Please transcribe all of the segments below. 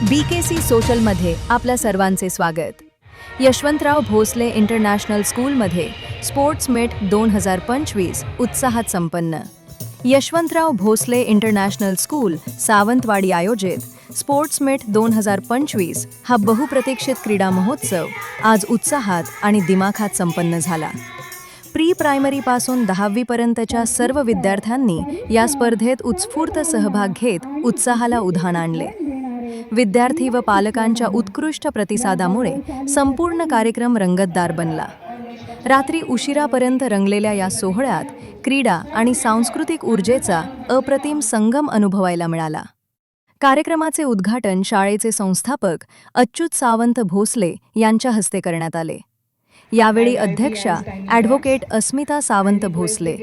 बी के C सोशलमध्ये आपल्या सर्वांचे स्वागत. यशवंतराव भोसले इंटरनॅशनल स्कूलमध्ये स्पोर्ट्स मेट दोन हजार पंचवीस उत्साहात संपन्न. यशवंतराव भोसले इंटरनॅशनल स्कूल सावंतवाडी आयोजित स्पोर्ट्स मेट दोन हजार पंचवीस हा बहुप्रतीक्षित क्रीडा महोत्सव आज उत्साहात आणि दिमाखात संपन्न झाला. प्री प्रायमरीपासून दहावीपर्यंतच्या सर्व विद्यार्थ्यांनी या स्पर्धेत उत्स्फूर्त सहभाग घेत उत्साहाला उधाण आणले. विद्यार्थी व पालकांच्या उत्कृष्ट प्रतिसादामुळे संपूर्ण कार्यक्रम रंगतदार बनला. रात्री उशिरापर्यंत रंगलेल्या या सोहळ्यात क्रीडा आणि सांस्कृतिक ऊर्जेचा अप्रतिम संगम अनुभवायला मिळाला. कार्यक्रमाचे उद्घाटन शाळेचे संस्थापक अच्युत सावंत भोसले यांच्या हस्ते करण्यात आले. यावेळी अध्यक्षा ॲडव्होकेट अस्मिता सावंत भोसले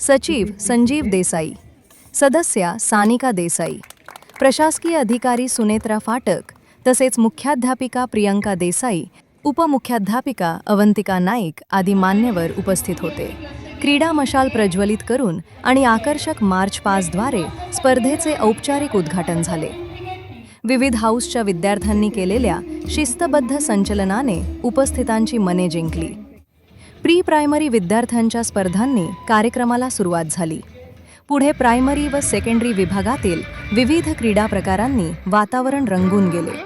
सचिव संजीव देसाई सदस्या सानिका देसाई प्रशासकीय अधिकारी सुनेत्रा फाटक तसेच मुख्याध्यापिका प्रियंका देसाई उपमुख्याध्यापिका अवंतिका नाईक आदी मान्यवर उपस्थित होते. क्रीडा मशाल प्रज्वलित करून आणि आकर्षक मार्च पासद्वारे स्पर्धेचे औपचारिक उद्घाटन झाले. विविध हाऊसच्या विद्यार्थ्यांनी केलेल्या शिस्तबद्ध संचलनाने उपस्थितांची मने जिंकली. प्री प्रायमरी विद्यार्थ्यांच्या स्पर्धांनी कार्यक्रमाला सुरुवात झाली. पुढे प्रायमरी व सेकंडरी विभागातील विविध क्रीडा प्रकारांनी वातावरण रंगून गेले.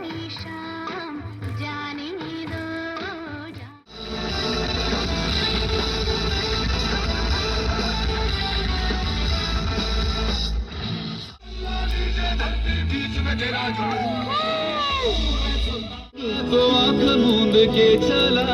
तो आंख मूंद के चला।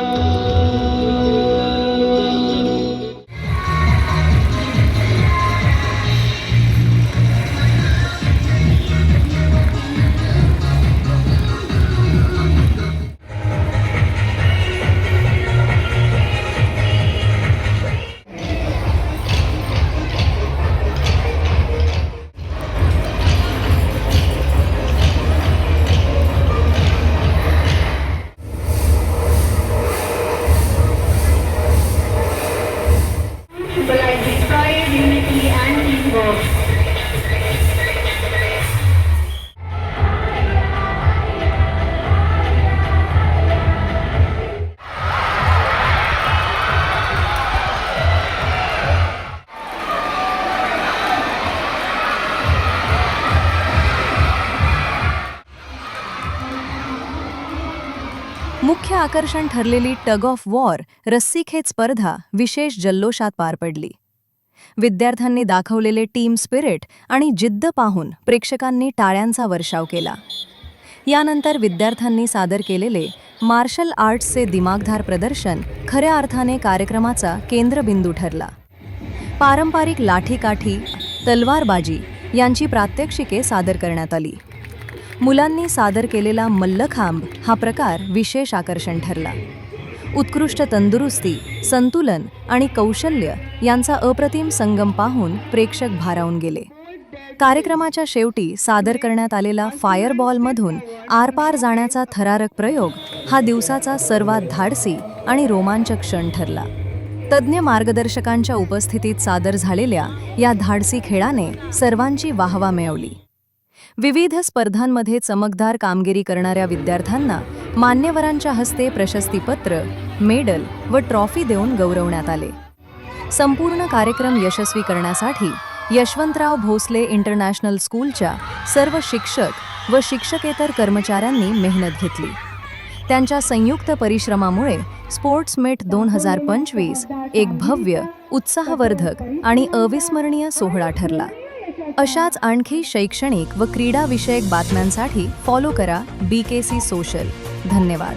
मुख्य आकर्षण ठरलेली टग ऑफ वॉर रस्सीखेच स्पर्धा विशेष जल्लोषात पार पडली. विद्यार्थ्यांनी दाखवलेले टीम स्पिरिट आणि जिद्द पाहून प्रेक्षकांनी टाळ्यांचा वर्षाव केला. यानंतर विद्यार्थ्यांनी सादर केलेले मार्शल आर्ट्सचे दिमागधार प्रदर्शन खऱ्या अर्थाने कार्यक्रमाचा केंद्रबिंदू ठरला. पारंपरिक लाठीकाठी तलवारबाजी यांची प्रात्यक्षिके सादर करण्यात आली. मुलांनी सादर केलेला मल्लखांब हा प्रकार विशेष आकर्षण ठरला. उत्कृष्ट तंदुरुस्ती संतुलन आणि कौशल्य यांचा अप्रतिम संगम पाहून प्रेक्षक भारावून गेले. कार्यक्रमाच्या शेवटी सादर करण्यात आलेला फायरबॉलमधून आरपार जाण्याचा थरारक प्रयोग हा दिवसाचा सर्वात धाडसी आणि रोमांचक क्षण ठरला. तज्ज्ञ मार्गदर्शकांच्या उपस्थितीत सादर झालेल्या या धाडसी खेळाने सर्वांची वाहवा मिळवली. विविध स्पर्धांमध्ये चमकदार कामगिरी करणाऱ्या विद्यार्थ्यांना मान्यवरांच्या हस्ते प्रशस्तीपत्र मेडल व ट्रॉफी देऊन गौरवण्यात आले. संपूर्ण कार्यक्रम यशस्वी करण्यासाठी यशवंतराव भोसले इंटरनॅशनल स्कूलच्या सर्व शिक्षक व शिक्षकेतर कर्मचाऱ्यांनी मेहनत घेतली. त्यांच्या संयुक्त परिश्रमामुळे स्पोर्ट्स मेट दोन हजार पंचवीस एक भव्य उत्साहवर्धक आणि अविस्मरणीय सोहळा ठरला. अशाच आणखी शैक्षणिक व क्रीडाविषयक बातम्यांसाठी फॉलो करा बी के सी सोशल धन्यवाद.